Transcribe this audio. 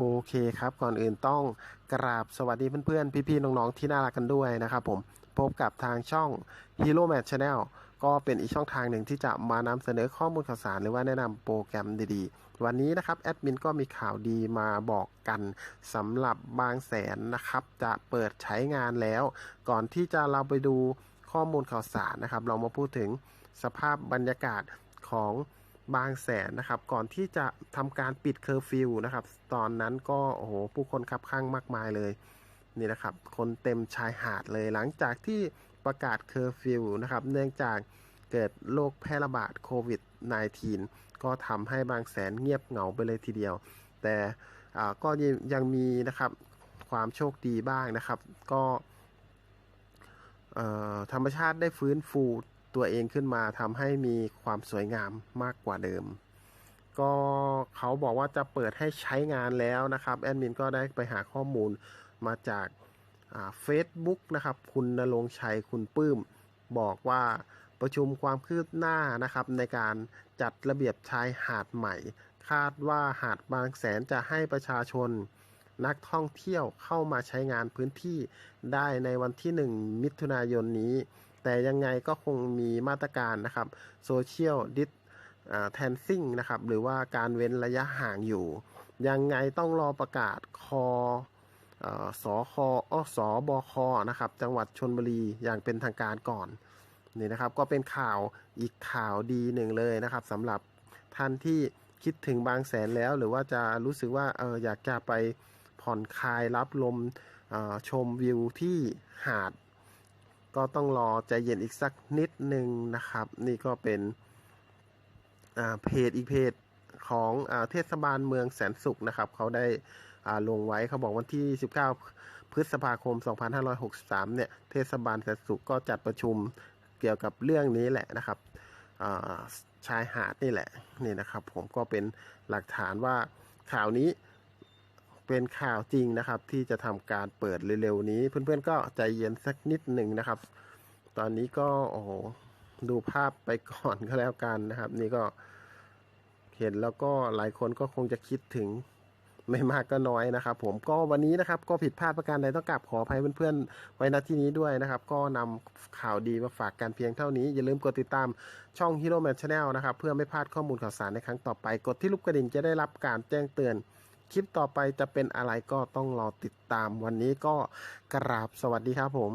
โอเคครับ ก่อนอื่นต้องกราบสวัสดีเพื่อนๆ พี่ๆ น้องๆ ที่น่ารักกันด้วยนะครับผม พบกับทางช่อง Hero Match Channel ก็เป็นอีกช่องทางหนึ่งที่จะมานำเสนอข้อมูลข่าวสารหรือว่าแนะนำโปรแกรมดีๆ วันนี้นะครับแอดมินก็มีข่าวดีมาบอกกันสำหรับบางแสนนะครับ จะเปิดใช้งานแล้ว ก่อนที่จะเราไปดูข้อมูลข่าวสารนะครับ เรามาพูดถึงสภาพบรรยากาศของ บางแสนนะครับ ก่อนที่จะทำการปิดเคอร์ฟิวนะครับ ตอนนั้นก็โอ้โหผู้คนขับข้างมากมายเลยนี่นะครับ คนเต็มชายหาดเลยหลังจากที่ประกาศเคอร์ฟิวนะครับ เนื่องจากเกิดโรคแพร่ระบาดโควิด -19 ก็ทำให้บางแสนเงียบเหงาไปเลยทีเดียว แต่ก็ยังมีนะครับความโชคดีบ้างนะครับ ก็ธรรมชาติได้ฟื้นฟู ตัวเองขึ้นมาทำให้มีความสวยงามมากกว่าเดิม ก็เขาบอกว่าจะเปิดให้ใช้งานแล้วนะครับแอดมินก็ได้ไปหาข้อมูลมาจากเฟซบุ๊กนะครับ คุณนรงชัยคุณปื้ม บอกว่าประชุมความคืบหน้านะครับ ในการจัดระเบียบชายหาดใหม่ คาดว่าหาดบางแสนจะให้ประชาชน นักท่องเที่ยวเข้ามาใช้งานพื้นที่ได้ในวันที่ 1 มิถุนายนนี้ แต่ยังไงก็คงมีมาตรการนะครับโซเชียลดิสแทนซิ่งนะครับหรือว่าการเว้นระยะห่างอยู่ ยังไงต้องรอประกาศคอสอคออสอบคนะครับจังหวัดชนบุรีอย่างเป็นทางการก่อนนี่นะครับก็เป็นข่าวอีกข่าวดีหนึ่งเลยนะครับสำหรับท่านที่คิดถึงบางแสนแล้ว หรือว่าจะรู้สึกว่าเอออยากจะไปผ่อนคลายรับลมชมวิวที่หาด ก็ต้องรอใจเย็นอีกสักนิดหนึ่งนะครับ นี่ก็เป็นเพจอีกเพจของอเทศบาลเมืองแสนสุขนะครับ เขาได้ลงไว้เขาบอกวันที่ 19 พฤษภาคม 2563 เนี่ย เทศบาลแสนสุขก็จัดประชุมเกี่ยวกับเรื่องนี้แหละนะครับชายหาดนี่แหละนี่นะครับ ผมก็เป็นหลักฐานว่าข่าวนี้ เป็นข่าวจริงนะครับ ที่จะทำการเปิดเร็วๆนี้ เพื่อนๆก็ใจเย็นสักนิดหนึ่งนะครับ ตอนนี้ก็โอ้โหดูภาพไปก่อนก็แล้วกันนะครับ นี่ก็เห็นแล้วก็หลายคนก็คงจะคิดถึงไม่มากก็น้อยนะครับ ผมก็วันนี้นะครับ ก็ผิดพลาดประการใดต้องกราบขออภัยเพื่อนๆไว้ณที่นี้ด้วยนะครับ ก็นำข่าวดีมาฝากกันเพียงเท่านี้ อย่าลืมกดติดตามช่อง Hero Man Channel นะครับ เพื่อไม่พลาดข้อมูลข่าวสารในครั้งต่อไป กดที่รูปกระดิ่งจะได้รับการแจ้งเตือน คลิปต่อไปจะเป็นอะไรก็ต้องรอติดตามวันนี้ก็กราบสวัสดีครับผม